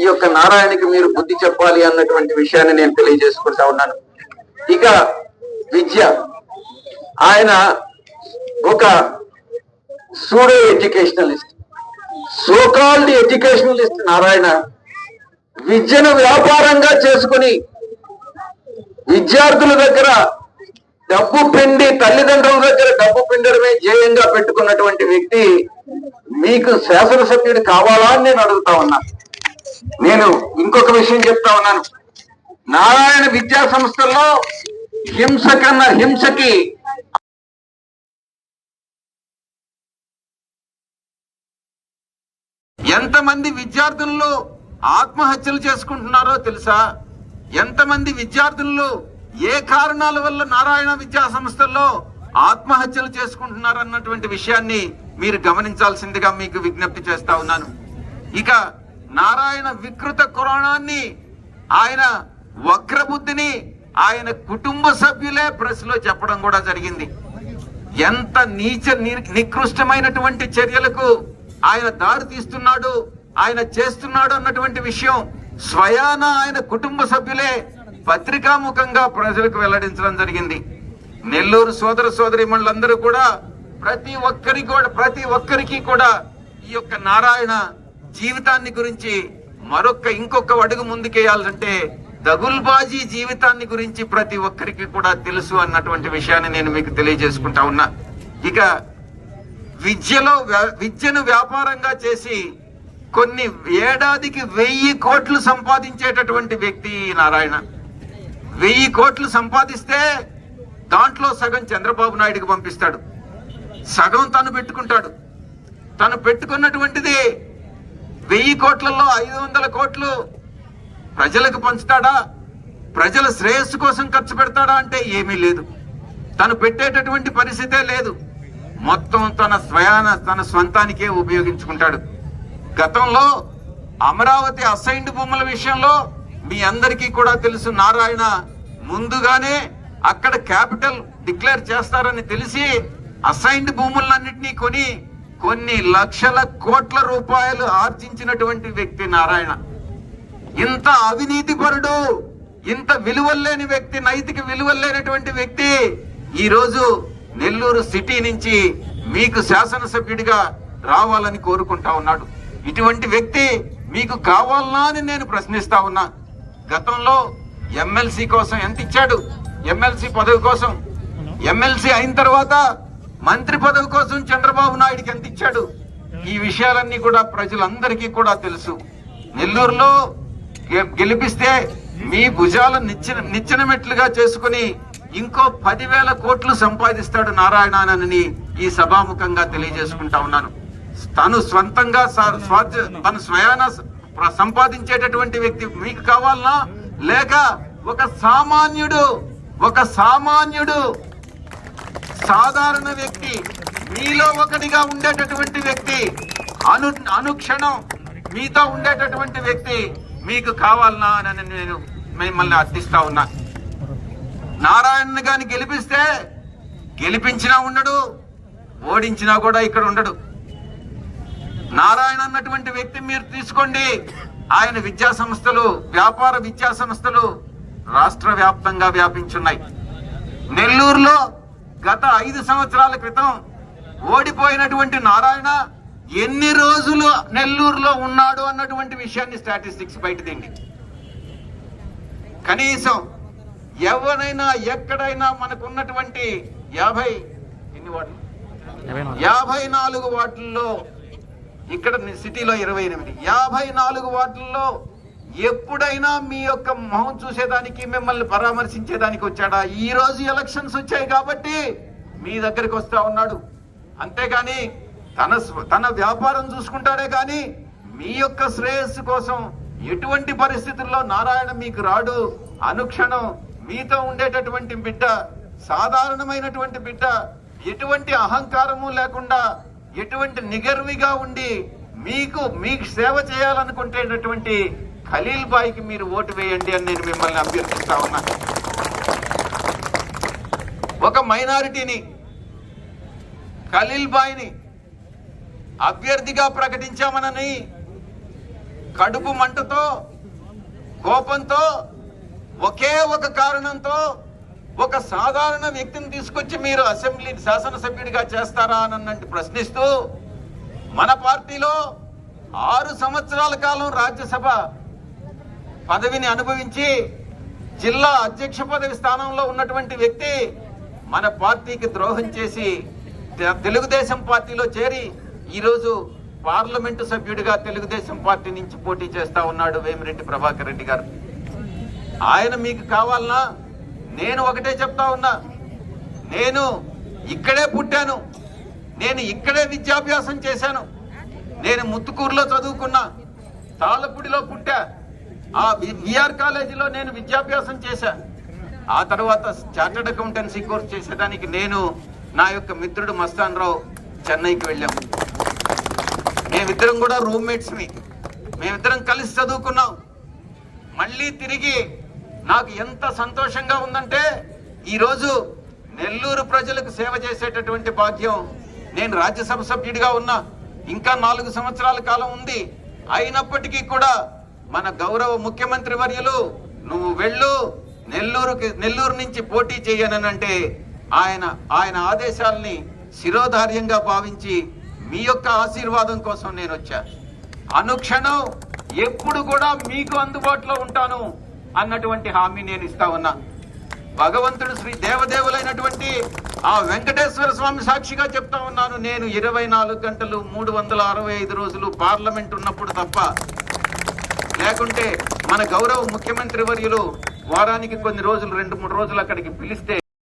ఈ యొక్క నారాయణకి మీరు బుద్ధి చెప్పాలి అన్నటువంటి విషయాన్ని నేను తెలియజేసుకుంటా ఉన్నాను. ఇక విద్య. ఆయన ఒక pseudo educationalist. So called educationalist Narayana విద్యను వ్యాపారంగా చేసుకుని విద్యార్థుల దగ్గర డబ్బు పిండి తల్లిదండ్రుల దగ్గర డబ్బు పిండడమే ధ్యేయంగా పెట్టుకున్నటువంటి వ్యక్తి మీకు శాసనసభ్యుడు కావాలా అని నేను అడుగుతా ఉన్నా. నేను ఇంకొక విషయం చెప్తా ఉన్నాను. నారాయణ విద్యా సంస్థల్లో హింస కన్నా హింసకి ఎంతమంది విద్యార్థులు ఆత్మహత్యలు చేసుకుంటున్నారో తెలుసా? ఎంతమంది విద్యార్థులు ఏ కారణాల వల్ల నారాయణ విద్యా సంస్థల్లో ఆత్మహత్యలు చేసుకుంటున్నారు అన్నటువంటి విషయాన్ని మీరు గమనించాల్సిందిగా మీకు విజ్ఞప్తి చేస్తా ఉన్నాను. ఇక నారాయణ వికృత కురాణాన్ని ఆయన వక్రబుద్ధిని ఆయన కుటుంబ సభ్యులే ప్రెస్లో చెప్పడం కూడా జరిగింది. ఎంత నీచ నికృష్టమైనటువంటి చర్యలకు ఆయన దారి తీస్తున్నాడు ఆయన చేస్తున్నాడు అన్నటువంటి విషయం స్వయాన ఆయన కుటుంబ సభ్యులే పత్రికాముఖంగా ప్రజలకు వెల్లడించడం జరిగింది. నెల్లూరు సోదర సోదరి మండలందరూ కూడా ప్రతి ఒక్కరికి కూడా ప్రతి ఒక్కరికి కూడా ఈ యొక్క నారాయణ జీవితాన్ని గురించి మరొక ఇంకొక అడుగు ముందుకేయాలంటే దగుల్బాజీ జీవితాన్ని గురించి ప్రతి ఒక్కరికి కూడా తెలుసు అన్నటువంటి విషయాన్ని నేను మీకు తెలియజేసుకుంటా ఉన్నా. ఇక విద్యలో విద్యను వ్యాపారంగా చేసి కొన్ని ఏడాదికి వెయ్యి కోట్లు సంపాదించేటటువంటి వ్యక్తి నారాయణ. వెయ్యి కోట్లు సంపాదిస్తే దాంట్లో సగం చంద్రబాబు నాయుడికి పంపిస్తాడు. సగం తను పెట్టుకుంటాడు. తను పెట్టుకున్నటువంటిది వెయ్యి కోట్లలో ఐదు వందల కోట్లు ప్రజలకు పంచుతాడా? ప్రజల శ్రేయస్సు కోసం ఖర్చు పెడతాడా అంటే ఏమీ లేదు. తను పెట్టేటటువంటి పరిస్థితే లేదు. మొత్తం తన స్వయాన తన స్వంతానికే ఉపయోగించుకుంటాడు. గతంలో అమరావతి అసైన్డ్ భూముల విషయంలో మీ అందరికీ కూడా తెలుసు నారాయణ ముందుగానే అక్కడ క్యాపిటల్ డిక్లేర్ చేస్తారని తెలిసి అసైన్డ్ భూములన్నింటినీ కొని కొన్ని లక్షల కోట్ల రూపాయలు ఆర్జించినటువంటి వ్యక్తి నారాయణ. ఇంత అవినీతి పరుడు ఇంత విలువల్లేని వ్యక్తి నైతిక విలువల్లేనటువంటి వ్యక్తి ఈరోజు నెల్లూరు సిటీ నుంచి మీకు శాసనసభ్యుడిగా రావాలని కోరుకుంటా ఉన్నాడు. ఇటువంటి వ్యక్తి మీకు కావాలనా అని నేను ప్రశ్నిస్తా ఉన్నా. గతంలో ఎమ్మెల్సీ కోసం ఎంత ఇచ్చాడు? ఎమ్మెల్సీ పదవి కోసం. ఎమ్మెల్సీ అయిన తర్వాత మంత్రి పదవి కోసం చంద్రబాబు నాయుడికి ఎంత ఇచ్చాడు? ఈ విషయాలన్నీ కూడా ప్రజలందరికీ కూడా తెలుసు. నెల్లూరులో గె- గెలిపిస్తే మీ భుజాల నిచ్చిన నిచ్చెన మెట్లుగా చేసుకుని ఇంకో పదివేల కోట్లు సంపాదిస్తాడు నారాయణానని ఈ సభాముఖంగా తెలియజేసుకుంటా ఉన్నాను. తను స్వంతంగా స- తను స్వయాన సంపాదించేటటువంటి వ్యక్తి మీకు కావాలనా? లేక ఒక సామాన్యుడు ఒక సామాన్యుడు సాధారణ వ్యక్తి మీలో ఒకటిగా ఉండేటటువంటి వ్యక్తి అను అనుక్షణం మీతో ఉండేటటువంటి వ్యక్తి మీకు కావాలనా అని నేను మిమ్మల్ని అర్థిస్తా ఉన్నా. నారాయణ గారిని గెలిపిస్తే గెలిపించినా ఉండడు ఓడించినా కూడా ఇక్కడ ఉండడు. నారాయణ అన్నటువంటి వ్యక్తి మీరు తీసుకోండి. ఆయన విద్యా సంస్థలు వ్యాపార విద్యా సంస్థలు రాష్ట్ర వ్యాప్తంగా వ్యాపించున్నాయి. నెల్లూరులో గత ఐదు సంవత్సరాల క్రితం ఓడిపోయినటువంటి నారాయణ ఎన్ని రోజులు నెల్లూరులో ఉన్నాడు అన్నటువంటి విషయాన్ని స్టాటిస్టిక్స్ బయటదండి కనీసం ఎవరైనా ఎక్కడైనా మనకున్నటువంటి యాభై ఎన్ని వార్డులు యాభై నాలుగు వాటిల్లో ఇక్కడ సిటీలో ఇరవై ఎనిమిది. యాభై నాలుగు వాటిల్లో ఎప్పుడైనా మీ యొక్క మొహం చూసేదానికి మిమ్మల్ని పరామర్శించేదానికి వచ్చాడా? ఈ రోజు ఎలక్షన్స్ వచ్చాయి కాబట్టి మీ దగ్గరికి వస్తా ఉన్నాడు. అంతేగాని తన స్వ- తన వ్యాపారం చూసుకుంటాడే కానీ మీ యొక్క శ్రేయస్సు కోసం ఎటువంటి పరిస్థితుల్లో నారాయణ మీకు రాడు? అనుక్షణం మీతో ఉండేటటువంటి బిడ్డ సాధారణమైనటువంటి బిడ్డ ఎటువంటి అహంకారము లేకుండా ఎటువంటి నిగర్విగా ఉండి మీకు మీకు సేవ చేయాలనుకుంటేటటువంటి ఖలీల్ బాయ్కి మీరు ఓటు వేయండి అని నేను మిమ్మల్ని అభ్యర్థిస్తా ఉన్నా. ఒక మైనారిటీని ఖలీల్ బాయ్ని అభ్యర్థిగా ప్రకటించామనని కడుపు మంటతో కోపంతో ఒకే ఒక కారణంతో ఒక సాధారణ వ్యక్తిని తీసుకొచ్చి మీరు అసెంబ్లీ శాసనసభ్యుడిగా చేస్తారా అని అన్నట్టు ప్రశ్నిస్తూ మన పార్టీలో ఆరు సంవత్సరాల కాలం రాజ్యసభ పదవిని అనుభవించి జిల్లా అధ్యక్ష పదవి స్థానంలో ఉన్నటువంటి వ్యక్తి మన పార్టీకి ద్రోహం చేసి తెలుగుదేశం పార్టీలో చేరి ఈరోజు పార్లమెంటు సభ్యుడిగా తెలుగుదేశం పార్టీ నుంచి పోటీ చేస్తా ఉన్నాడు వేమిరెడ్డి ప్రభాకర్ రెడ్డి గారు. ఆయన మీకు కావాలన్నా నేను ఒకటే చెప్తా ఉన్నా. నేను ఇక్కడే పుట్టాను. నేను ఇక్కడే విద్యాభ్యాసం చేశాను. నేను ముత్తుకూరులో చదువుకున్నా. తాళ్ళపూడిలో పుట్టా. ఆ విఆర్ కాలేజీలో నేను విద్యాభ్యాసం చేశా. ఆ తర్వాత చార్టర్డ్ అకౌంటెన్సీ కోర్స్ చేసేదానికి నేను నా యొక్క మిత్రుడు మస్తాన్ రావు చెన్నైకి వెళ్ళాము మేమిద్దరం కూడా రూమ్మేట్స్ని మేమిద్దరం కలిసి చదువుకున్నాం. మళ్ళీ తిరిగి నాకు ఎంత సంతోషంగా ఉందంటే ఈరోజు నెల్లూరు ప్రజలకు సేవ చేసేటటువంటి భాగ్యం నేను రాజ్యసభ సభ్యుడిగా ఉన్నా. ఇంకా నాలుగు సంవత్సరాల కాలం ఉంది. అయినప్పటికీ కూడా మన గౌరవ ముఖ్యమంత్రి వర్యులు నువ్వు వెళ్ళు నెల్లూరుకి నెల్లూరు నుంచి పోటీ చేయననంటే ఆయన ఆయన ఆదేశాల్ని శిరోధార్యంగా భావించి మీ యొక్క ఆశీర్వాదం కోసం నేను వచ్చా అనుక్షణం ఎప్పుడు కూడా మీకు అందుబాటులో ఉంటాను అన్నటువంటి హామీ నేను ఇస్తా ఉన్నా. భగవంతుడు శ్రీ దేవదేవులైనటువంటి ఆ వెంకటేశ్వర స్వామి సాక్షిగా చెప్తా ఉన్నాను. నేను ఇరవై నాలుగు గంటలు మూడు వందల అరవై ఐదు రోజులు పార్లమెంట్ ఉన్నప్పుడు తప్ప లేకుంటే మన గౌరవ ముఖ్యమంత్రి వర్యులు వారానికి కొన్ని రోజులు రెండు మూడు రోజులు అక్కడికి పిలిస్తే